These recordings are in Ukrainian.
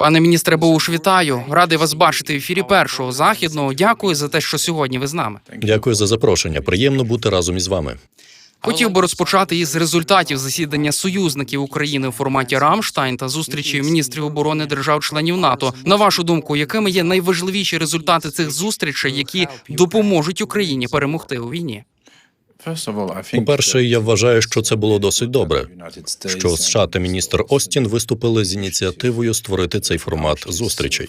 Пане міністре Боуш, вітаю. Радий вас бачити в ефірі першого західного. Дякую за те, що сьогодні ви з нами. Дякую за запрошення. Приємно бути разом із вами. Хотів би розпочати із результатів засідання союзників України у форматі Рамштайн та зустрічі міністрів оборони держав-членів НАТО. На вашу думку, якими є найважливіші результати цих зустрічей, які допоможуть Україні перемогти у війні? По-перше, я вважаю, що це було досить добре. Що США та міністр Остін виступили з ініціативою створити цей формат зустрічей.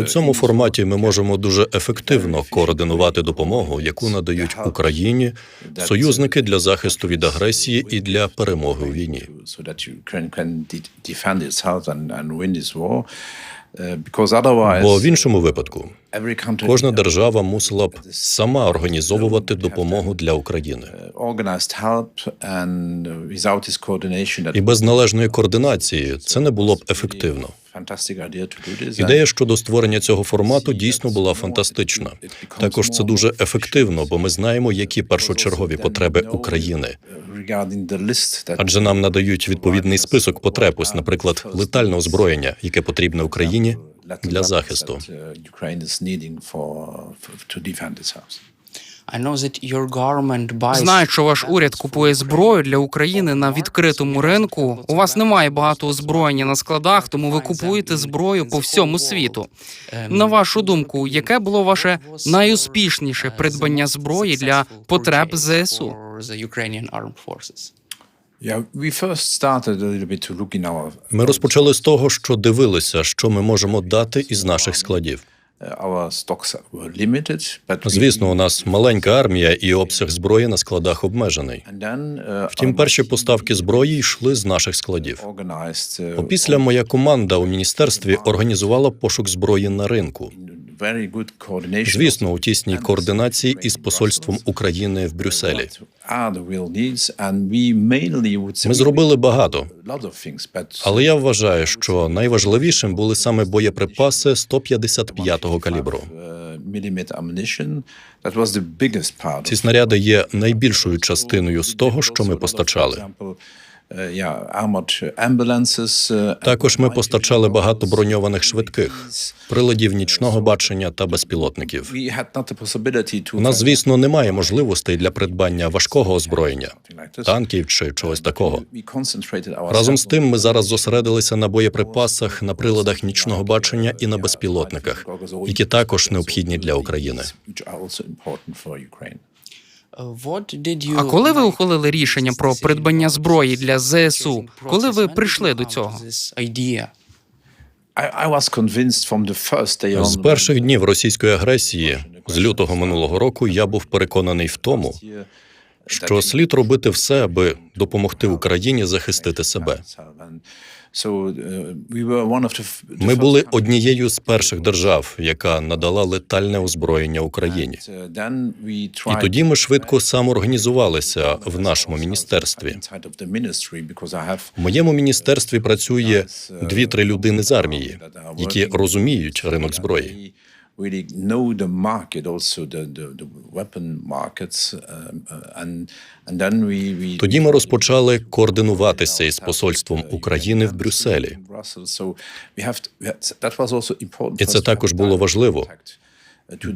У цьому форматі ми можемо дуже ефективно координувати допомогу, яку надають Україні союзники для захисту від агресії і для перемоги у війні. Бо в іншому випадку кожна держава мусила б сама організовувати допомогу для України. І без належної координації це не було б ефективно. Ідея щодо створення цього формату дійсно була фантастична. Також це дуже ефективно, бо ми знаємо, які першочергові потреби України. Адже нам надають відповідний список потреб, ось, наприклад, летальне озброєння, яке потрібне Україні для захисту. Знаю, що ваш уряд купує зброю для України на відкритому ринку. У вас немає багато озброєння на складах, тому ви купуєте зброю по всьому світу. На вашу думку, яке було ваше найуспішніше придбання зброї для потреб ЗСУ? Ми розпочали з того, що дивилися, що ми можемо дати із наших складів. Звісно, у нас маленька армія і обсяг зброї на складах обмежений. Втім, перші поставки зброї йшли з наших складів. Опісля моя команда у міністерстві організувала пошук зброї на ринку. Звісно, у тісній координації із посольством України в Брюсселі. Ми зробили багато, але я вважаю, що найважливішим були саме боєприпаси 155-го калібру. Ці снаряди є найбільшою частиною з того, що ми постачали. Також ми постачали багато броньованих швидких, приладів нічного бачення та безпілотників. У нас, звісно, немає можливостей для придбання важкого озброєння, танків чи чогось такого. Разом з тим, ми зараз зосередилися на боєприпасах, на приладах нічного бачення і на безпілотниках, які також необхідні для України. А коли ви ухвалили рішення про придбання зброї для ЗСУ? Коли ви прийшли до цього? З перших днів російської агресії з лютого минулого року я був переконаний в тому, що слід робити все, аби допомогти Україні захистити себе. Ми були однією з перших держав, яка надала летальне озброєння Україні. І тоді ми швидко самоорганізувалися в нашому міністерстві. В моєму міністерстві працює дві-три людини з армії, які розуміють ринок зброї. Really know the market also the the, the weapon markets uh, and and then we, we Тоді ми розпочали координуватися із посольством України в Брюсселі. І це також було важливо,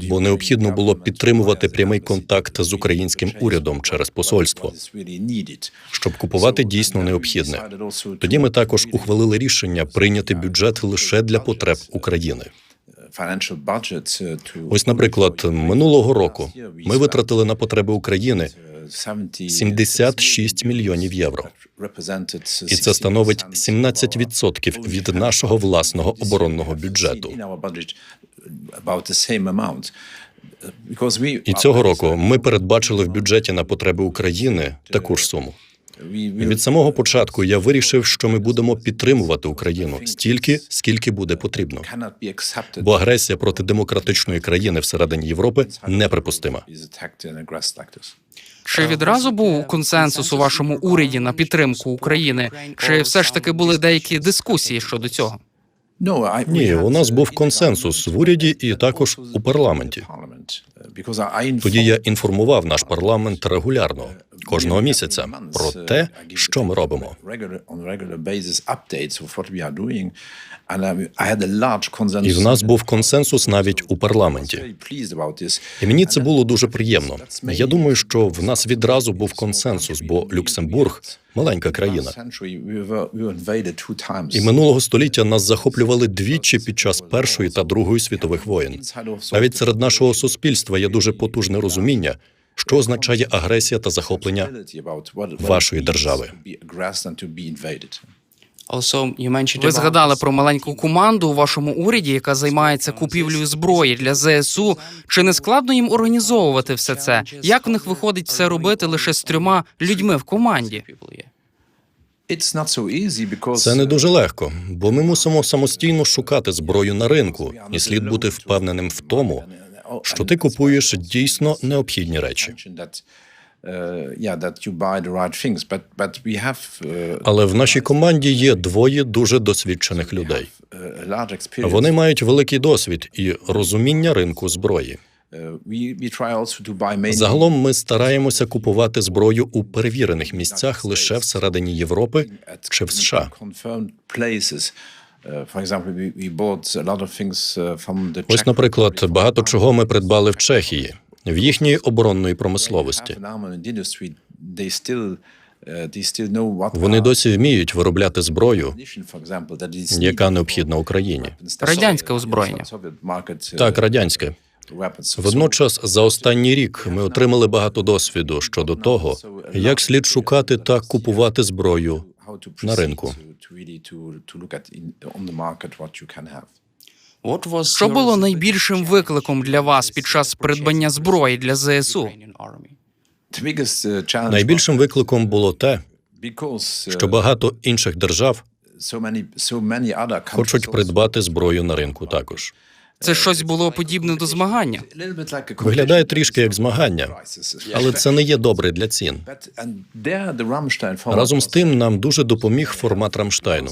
бо необхідно було підтримувати прямий контакт з українським урядом через посольство, щоб купувати дійсно необхідне. Тоді ми також ухвалили рішення прийняти бюджет лише для потреб України. Ось, наприклад, минулого року ми витратили на потреби України 76 мільйонів євро. І це становить 17% від нашого власного оборонного бюджету. І цього року ми передбачили в бюджеті на потреби України таку ж суму. Від самого початку я вирішив, що ми будемо підтримувати Україну стільки, скільки буде потрібно. Бо агресія проти демократичної країни всередині Європи неприпустима. Чи відразу був консенсус у вашому уряді на підтримку України? Чи все ж таки були деякі дискусії щодо цього? Ні, у нас був консенсус в уряді і також у парламенті. Тоді я інформував наш парламент регулярно. Кожного місяця про те, що ми робимо. І в нас був консенсус навіть у парламенті. І мені це було дуже приємно. Я думаю, що в нас відразу був консенсус, бо Люксембург маленька країна. І минулого століття нас захоплювали двічі під час Першої та Другої світових воєн. Навіть серед нашого суспільства є дуже потужне розуміння, що означає агресія та захоплення вашої держави. Ви згадали про маленьку команду у вашому уряді, яка займається купівлею зброї для ЗСУ. Чи не складно їм організовувати все це? Як в них виходить все робити лише з трьома людьми в команді? Це не дуже легко, бо ми мусимо самостійно шукати зброю на ринку, і слід бути впевненим в тому, що ти купуєш дійсно необхідні речі. Але в нашій команді є двоє дуже досвідчених людей. Вони мають великий досвід і розуміння ринку зброї. Загалом ми стараємося купувати зброю у перевірених місцях лише всередині Європи чи в США. Ось, наприклад, багато чого ми придбали в Чехії в їхньої оборонної промисловості. Вони досі вміють виробляти зброю, яка необхідна Україні. Радянське озброєння. Так, радянське. Водночас, за останній рік ми отримали багато досвіду щодо того, як слід шукати та купувати зброю на ринку. Що було найбільшим викликом для вас під час придбання зброї для ЗСУ? Найбільшим викликом було те, що багато інших держав хочуть придбати зброю на ринку також. Це щось було подібне до змагання. Виглядає трішки як змагання, але це не є добре для цін. Разом з тим нам дуже допоміг формат Рамштайну,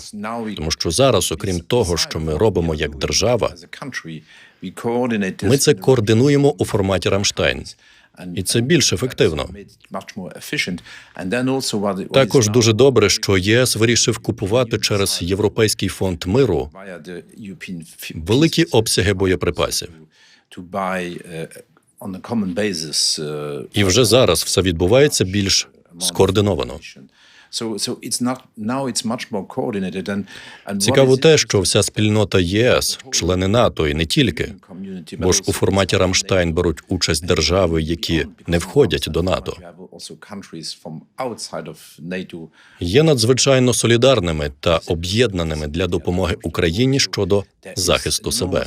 тому що зараз, окрім того, що ми робимо як держава, ми це координуємо у форматі Рамштайн. І це більш ефективно. Також дуже добре, що ЄС вирішив купувати через Європейський фонд миру великі обсяги боєприпасів. І вже зараз все відбувається більш скоординовано. Цікаво те, що вся спільнота ЄС, члени НАТО і не тільки, бо ж у форматі Рамштайн беруть участь держави, які не входять до НАТО, є надзвичайно солідарними та об'єднаними для допомоги Україні щодо захисту себе.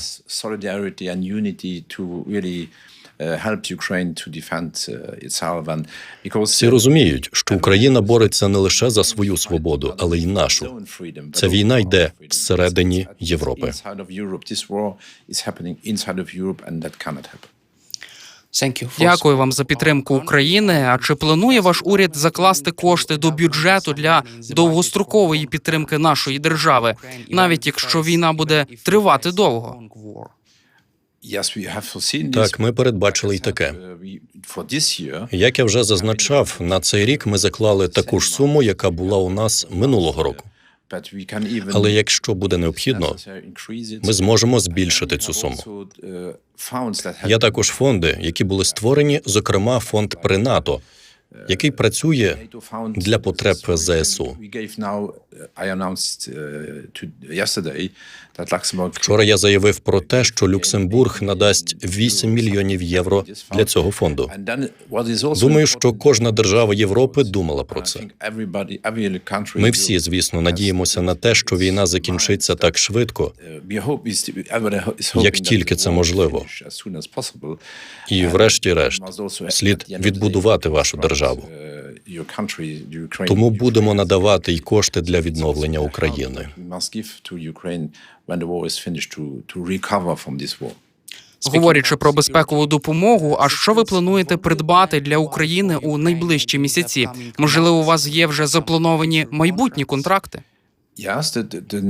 Всі розуміють, що Україна бореться не лише за свою свободу, але й нашу. Ця війна йде всередині Європи. Дякую вам за підтримку України. А чи планує ваш уряд закласти кошти до бюджету для довгострокової підтримки нашої держави, навіть якщо війна буде тривати довго? Так, ми передбачили й таке. Як я вже зазначав, на цей рік ми заклали таку ж суму, яка була у нас минулого року. Але якщо буде необхідно, ми зможемо збільшити цю суму. Є також фонди, які були створені, зокрема фонд при НАТО, який працює для потреб ЗСУ. Вчора я заявив про те, що Люксембург надасть 8 мільйонів євро для цього фонду. Думаю, що кожна держава Європи думала про це. Ми всі, звісно, надіємося на те, що війна закінчиться так швидко, як тільки це можливо. і, врешті-решт, слід відбудувати вашу державу. Тому будемо надавати й кошти для відновлення України. Говорячи про безпекову допомогу, а що ви плануєте придбати для України у найближчі місяці? Можливо, у вас є вже заплановані майбутні контракти?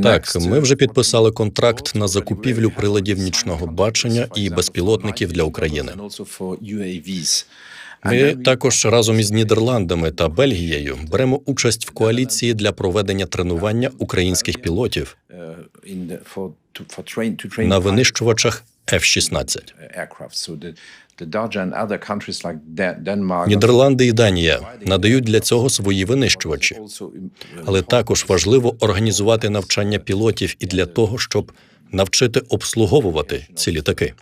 Так, ми вже підписали контракт на закупівлю приладів нічного бачення і безпілотників для України. Ми також разом із Нідерландами та Бельгією беремо участь в коаліції для проведення тренування українських пілотів uh, на винищувачах F-16. uh, Нідерланди і Данія надають для цього свої винищувачі. also Але також важливо організувати навчання пілотів і для того, щоб навчити обслуговувати ці літаки.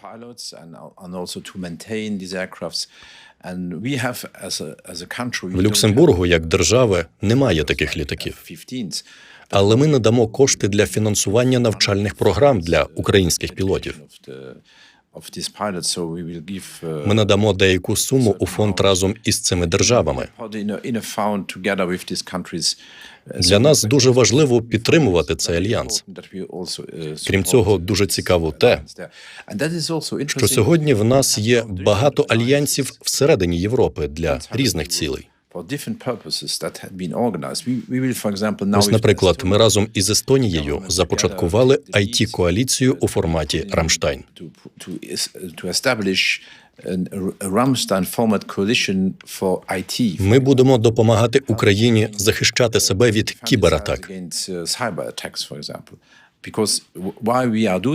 В Люксембургу, як держави, немає таких літаків. have 15s Але ми надамо кошти для фінансування навчальних програм для українських пілотів. uh, Ми надамо деяку суму у фонд разом із цими державами. Для нас дуже важливо підтримувати цей альянс. Крім цього, дуже цікаво те, що сьогодні в нас є багато альянсів всередині Європи для різних цілей. Ось, наприклад, ми разом із Естонією започаткували it коаліцію у форматі Рамштайн. Ми будемо допомагати Україні захищати себе від кібератак. Uh,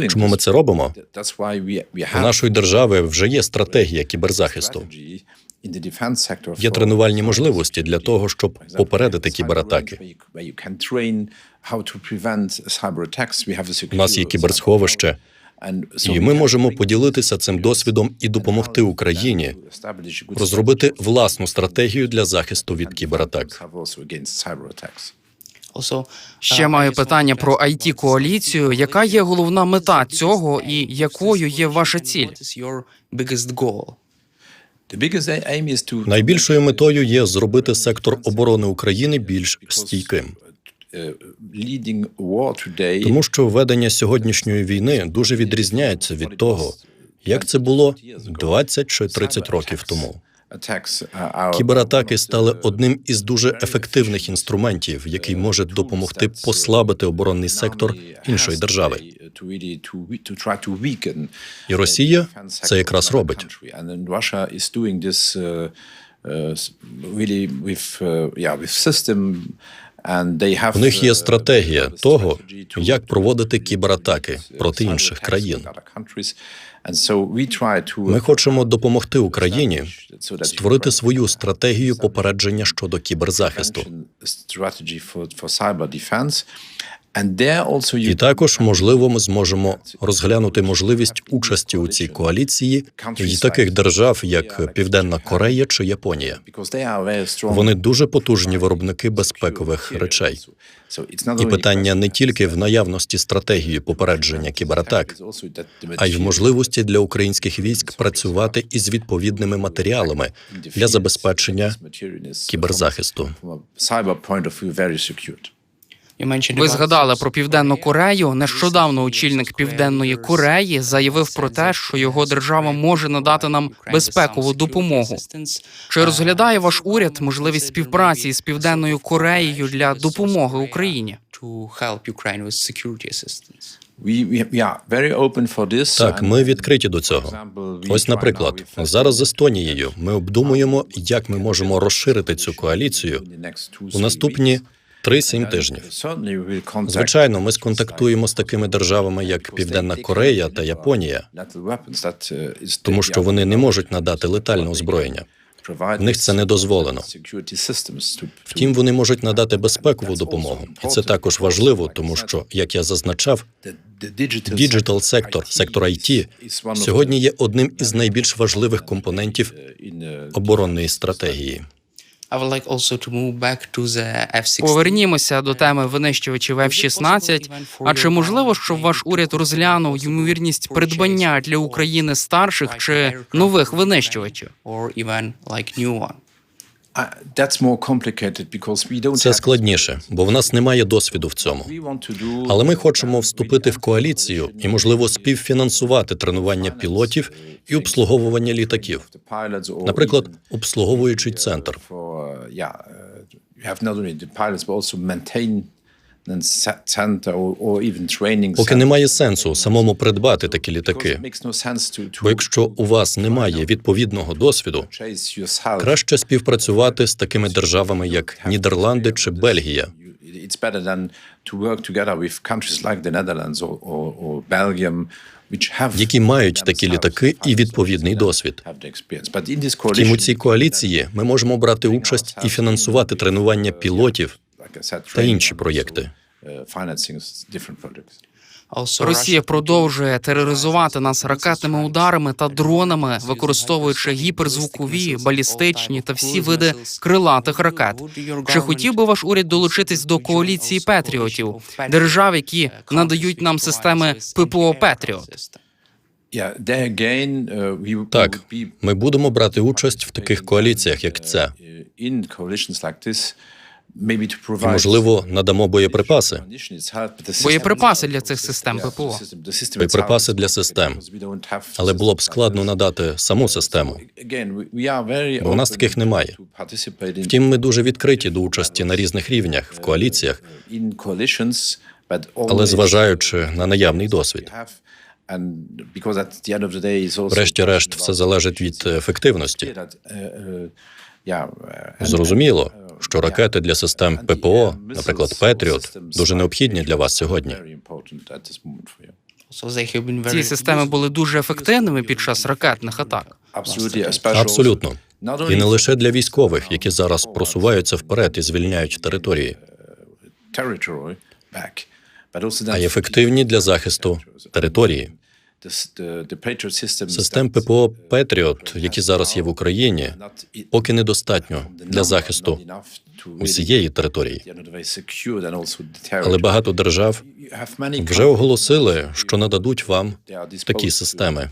Чому ми це робимо? У нашої держави вже є стратегія кіберзахисту. Є тренувальні можливості для того, щоб попередити кібератаки. У нас є кіберсховище, і ми можемо поділитися цим досвідом і допомогти Україні розробити власну стратегію для захисту від кібератак. Also, Ще uh, маю питання про it коаліцію. Яка є головна мета цього і якою є ваша ціль? Найбільшою метою є зробити сектор оборони України більш стійким, uh, today. тому що ведення сьогоднішньої війни дуже відрізняється від того, як це було 20 чи 30 років тому. Are Кібератаки стали одним із дуже ефективних інструментів, який може допомогти послабити оборонний сектор іншої держави. І Росія це якраз робить. Uh, uh, really with uh, yeah with system У них є стратегія того, як проводити кібератаки uh, проти інших країн. Ми хочемо допомогти Україні створити свою стратегію попередження щодо кіберзахисту. І також, можливо, ми зможемо розглянути можливість участі у цій коаліції і таких держав, як Південна Корея чи Японія. Вони дуже потужні виробники безпекових речей. І питання не тільки в наявності стратегії попередження кібератак, а й в можливості для українських військ працювати із відповідними матеріалами для забезпечення кіберзахисту. Ви згадали про Південну Корею. Нещодавно очільник Південної Кореї заявив про те, що його держава може надати нам безпекову допомогу. Чи розглядає ваш уряд можливість співпраці з Південною Кореєю для допомоги Україні? Так, ми відкриті до цього. Ось, наприклад, зараз з Естонією ми обдумуємо, як ми можемо розширити цю коаліцію у наступні. 3-7 тижнів. Звичайно, ми сконтактуємо з такими державами, як Південна Корея та Японія, тому що вони не можуть надати летальне озброєння. В них це не дозволено. Втім, вони можуть надати безпекову допомогу, і це також важливо, тому що, як я зазначав, діджитал сектор, сектор IT, сьогодні є одним із найбільш важливих компонентів оборонної стратегії. Повернімося до теми винищувачів F-16. А чи можливо, щоб ваш уряд розглянув ймовірність придбання для України старших чи нових винищувачів? Це складніше, бо в нас немає досвіду в цьому. Але ми хочемо вступити в коаліцію і, можливо, співфінансувати тренування пілотів і обслуговування літаків, наприклад, even обслуговуючий центр. Поки немає сенсу самому придбати такі літаки. Бо якщо у вас немає відповідного досвіду, краще співпрацювати з такими державами, як Нідерланди чи Бельгія. It's better than to work together with countries like the Netherlands or, or, or Belgium, які мають такі літаки і відповідний досвід. Втім, у цій коаліції ми можемо брати участь і фінансувати тренування пілотів та інші проєкти. Uh. Also, Росія продовжує тероризувати нас ракетними ударами та дронами, використовуючи гіперзвукові, балістичні та всі види крилатих ракет. Чи хотів би ваш уряд долучитись до коаліції Петріотів, держав, які надають нам системи ППО Петріот? Uh, Так, ми будемо брати участь в таких коаліціях, як ця. Uh, provide можливо, надамо боєприпаси. Боєприпаси для цих систем ППО. Боєприпаси для систем. Але було б складно надати саму систему. Бо у нас таких немає. Втім, ми дуже відкриті до участі на різних рівнях в коаліціях, але зважаючи на наявний досвід. Врешті-решт, все залежить від ефективності. uh, uh, uh, Зрозуміло, що ракети для систем ППО, наприклад, Петріот, дуже необхідні для вас сьогодні. Ці системи були дуже ефективними під час ракетних атак. Абсолютно. І не лише для військових, які зараз просуваються вперед і звільняють території, а й ефективні для захисту території. Систем ППО Петріот, які зараз є в Україні, поки недостатньо для захисту усієї території. Але багато держав вже оголосили, що нададуть вам такі системи.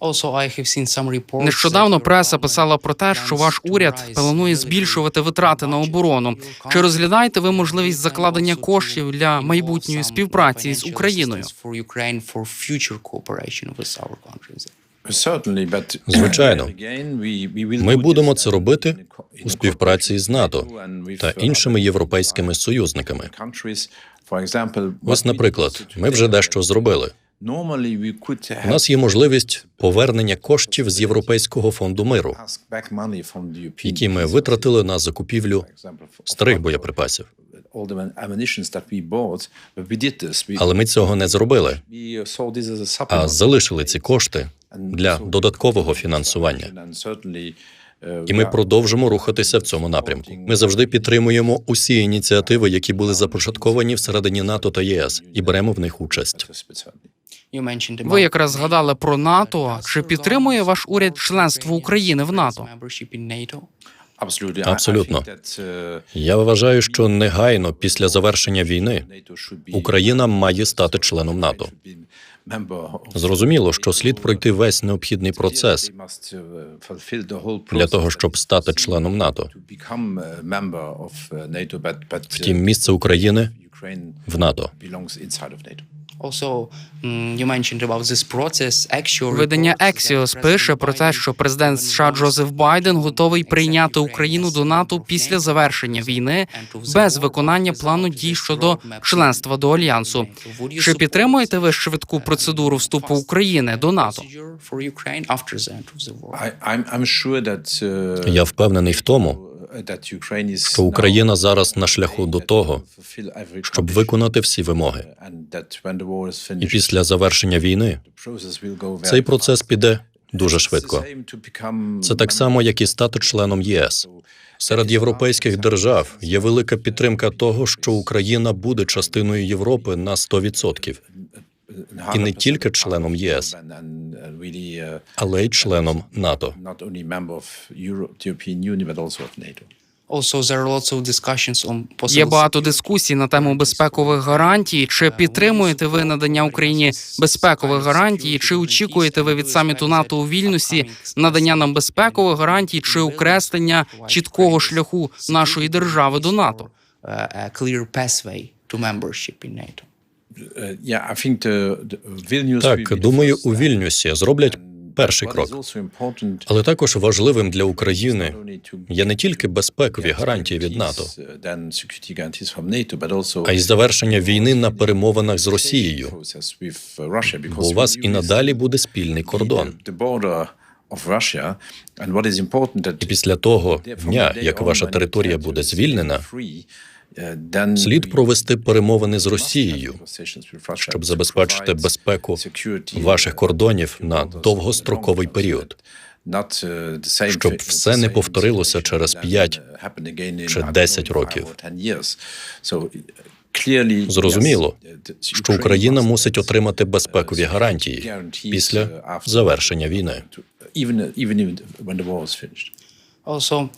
Uh, Нещодавно преса писала про те, що ваш уряд планує збільшувати витрати на оборону. Чи розглядаєте ви можливість закладення коштів для майбутньої співпраці з Україною? Звичайно. Ми будемо це робити у співпраці з НАТО та uh, іншими європейськими союзниками. Ось, наприклад, ми вже дещо зробили. У нас є можливість повернення коштів з Європейського фонду миру, які ми витратили на закупівлю старих боєприпасів. Але ми цього не зробили, this а залишили ці кошти для додаткового фінансування. Uh, І ми продовжимо рухатися в цьому напрямку. Ми завжди підтримуємо усі ініціативи, які були започатковані всередині НАТО та ЄС, і беремо в них участь. Ви якраз згадали про НАТО. Чи підтримує ваш уряд членство України в НАТО? Абсолютно. uh, Я вважаю, що негайно після завершення війни Україна має стати членом НАТО. Зрозуміло, що слід пройти весь необхідний процес uh, whole для того, щоб стати членом НАТО. uh, Втім, місце України в НАТО. Mm, you mentioned about this process. Axios Видання Axios пише про те, що президент США Джозеф Байден готовий прийняти Україну до НАТО після завершення війни без виконання плану дій щодо членства до альянсу. Чи підтримуєте ви швидку процедуру вступу України до НАТО? Uh, Я впевнений в тому, що Україна зараз на шляху до того, щоб виконати всі вимоги. Is І після завершення війни цей процес піде дуже швидко. Це так само, як і стати членом ЄС. Серед європейських держав є велика підтримка того, що Україна буде частиною Європи на 100%, і не тільки членом ЄС, uh, але й членом НАТО. Є багато дискусій на тему безпекових гарантій. Чи підтримуєте ви надання Україні безпекових гарантій? Чи очікуєте ви від саміту НАТО у Вільнюсі надання нам безпекових гарантій чи окреслення чіткого шляху нашої держави до НАТО? clear pathway to membership in NATO. Uh, will be Так, думаю, у Вільнюсі зроблять перший крок. Але також важливим для України є не тільки безпекові гарантії від НАТО, а й завершення війни на перемовинах з Росією. Бо у вас і надалі буде спільний кордон. І після того дня, як ваша територія буде звільнена, слід провести перемовини з Росією, щоб забезпечити безпеку ваших кордонів на довгостроковий період. щоб все не повторилося через 5 чи 10 років. Зрозуміло, що Україна мусить отримати безпекові гарантії після завершення війни.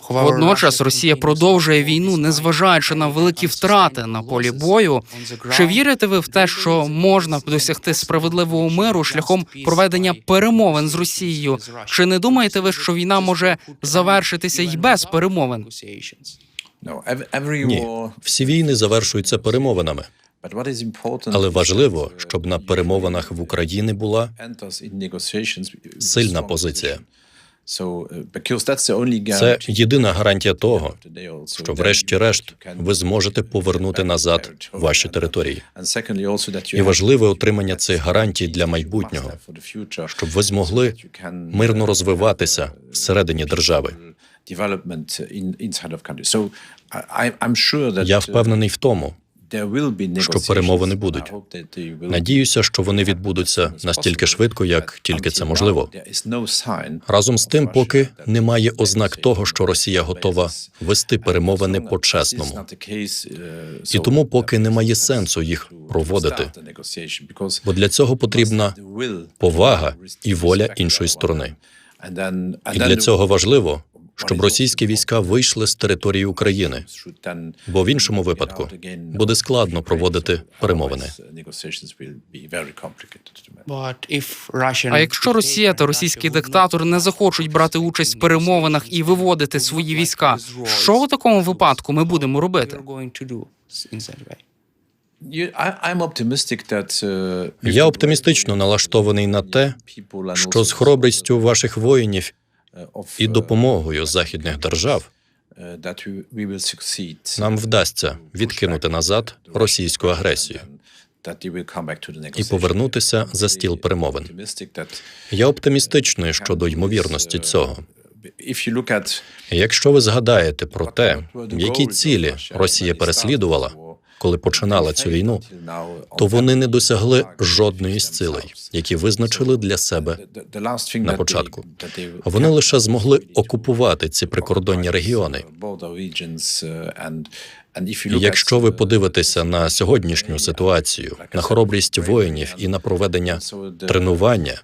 Водночас Росія продовжує війну, незважаючи на великі втрати на полі бою. Чи вірите ви в те, що можна досягти справедливого миру шляхом проведення перемовин з Росією? Чи не думаєте ви, що війна може завершитися й без перемовин? Ні, всі війни завершуються перемовинами, але важливо, щоб на перемовинах в Україні була сильна позиція. Це єдина гарантія того, що, врешті-решт, ви зможете повернути назад ваші території. І важливе отримання цих гарантій для майбутнього, щоб ви змогли мирно розвиватися всередині держави. Я впевнений в тому, що перемовини будуть. надіюся, що вони відбудуться настільки швидко, як тільки це можливо. Разом з тим, поки немає ознак того, що Росія готова вести перемовини по-чесному. І тому поки немає сенсу їх проводити, бо для цього потрібна повага і воля іншої сторони. І для цього важливо, щоб російські війська вийшли з території України, бо в іншому випадку буде складно проводити перемовини. А якщо Росія та російський диктатор не захочуть брати участь в перемовинах і виводити свої війська, що у такому випадку ми будемо робити? way? Я оптимістично налаштований на те, що з хоробрістю ваших воїнів і допомогою західних держав нам вдасться відкинути назад російську агресію і повернутися за стіл перемовин. Я оптимістичний щодо ймовірності цього. Якщо ви згадаєте про те, які цілі Росія переслідувала, коли починала цю війну, то вони не досягли жодної з цілей, які визначили для себе на початку. Вони лише змогли окупувати ці прикордонні регіони. І якщо ви подивитеся на сьогоднішню ситуацію, на хоробрість воїнів і на проведення тренування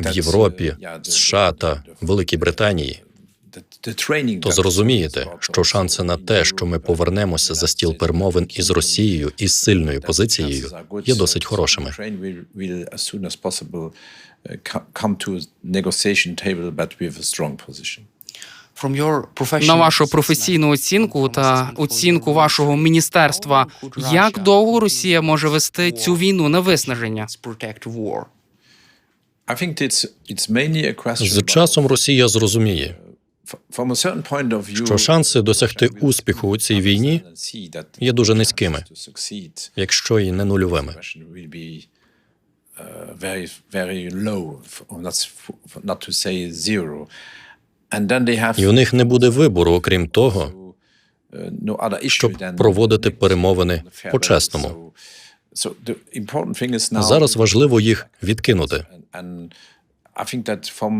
в Європі, США та Великій Британії, то зрозумієте, що шанси на те, що ми повернемося за стіл перемовин із Росією із сильною позицією, є досить хорошими. На вашу професійну оцінку та оцінку вашого міністерства, як довго Росія може вести цю війну на виснаження? З часом Росія зрозуміє, що шанси досягти успіху у цій війні є дуже низькими, якщо і не нульовими. І у них не буде вибору, окрім того, щоб проводити перемовини по-чесному. Зараз важливо їх відкинути.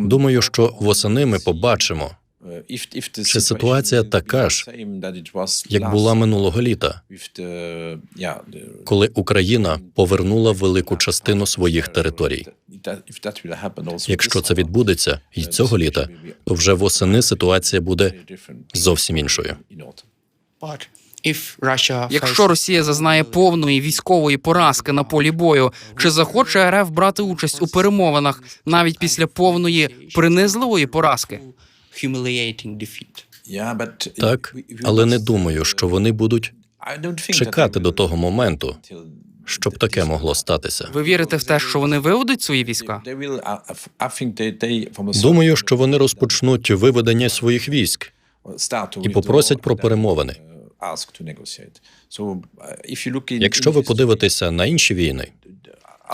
Думаю, що восени ми побачимо, чи ситуація така ж, як була минулого літа, коли Україна повернула велику частину своїх територій. Якщо це відбудеться і цього літа, то вже восени ситуація буде зовсім іншою. Якщо Росія зазнає повної військової поразки на полі бою, чи захоче РФ брати участь у перемовинах навіть після повної принизливої поразки? Так, але не думаю, що вони будуть чекати до того моменту, щоб таке могло статися. Ви вірите в те, що вони виведуть свої війська? Uh, Думаю, що вони розпочнуть виведення своїх військ і попросять про перемовини. uh, uh, Якщо ви подивитеся на інші війни,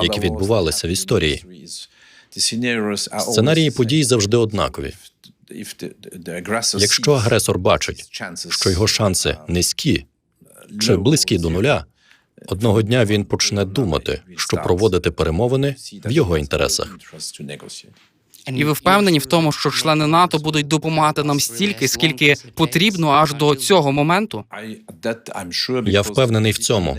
які відбувалися в історії, сценарії подій завжди однакові. Якщо агресор бачить, що його шанси uh, низькі чи близькі до нуля, одного дня він почне думати, що проводити перемовини в його інтересах. І ви впевнені в тому, що члени НАТО будуть допомагати нам стільки, скільки потрібно аж до цього моменту? Я впевнений в цьому,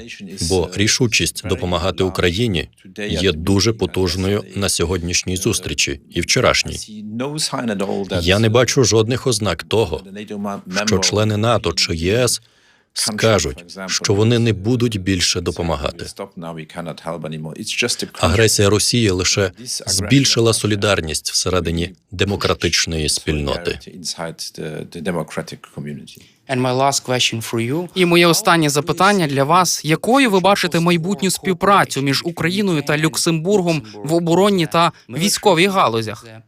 бо рішучість допомагати. Україні є дуже потужною на сьогоднішній зустрічі і вчорашній. Я не бачу жодних ознак того, що члени НАТО чи ЄС скажуть, що вони не будуть більше допомагати. Агресія Росії лише збільшила солідарність всередині демократичної спільноти. І моє останнє запитання для вас: якою ви бачите майбутню співпрацю між Україною та Люксембургом в оборонній та військовій галузях? Uh,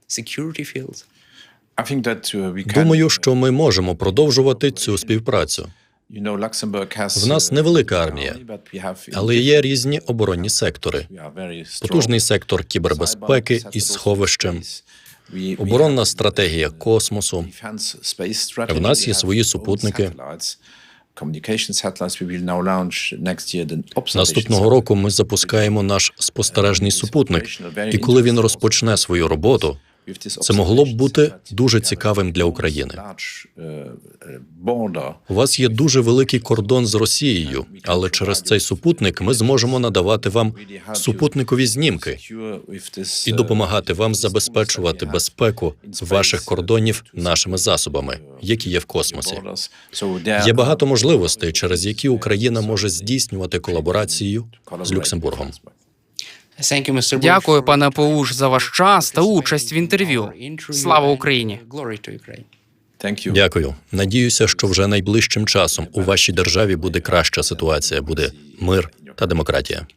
Думаю, що ми можемо продовжувати цю співпрацю. В нас uh, невелика армія, have in але є різні оборонні сектори. Потужний сектор кібербезпеки із сховищем, оборонна стратегія космосу. В нас є свої супутники. Наступного року ми запускаємо наш спостережний супутник. І коли він розпочне свою роботу, це могло б бути дуже цікавим для України. У вас є дуже великий кордон з Росією, але через цей супутник ми зможемо надавати вам супутникові знімки і допомагати вам забезпечувати безпеку ваших кордонів нашими засобами, які є в космосі. Є багато можливостей, через які Україна може здійснювати колаборацію з Люксембургом. Дякую, пане Пауш, за ваш час та участь в інтерв'ю. Слава Україні! Дякую. Надіюся, що вже найближчим часом у вашій державі буде краща ситуація, буде мир та демократія.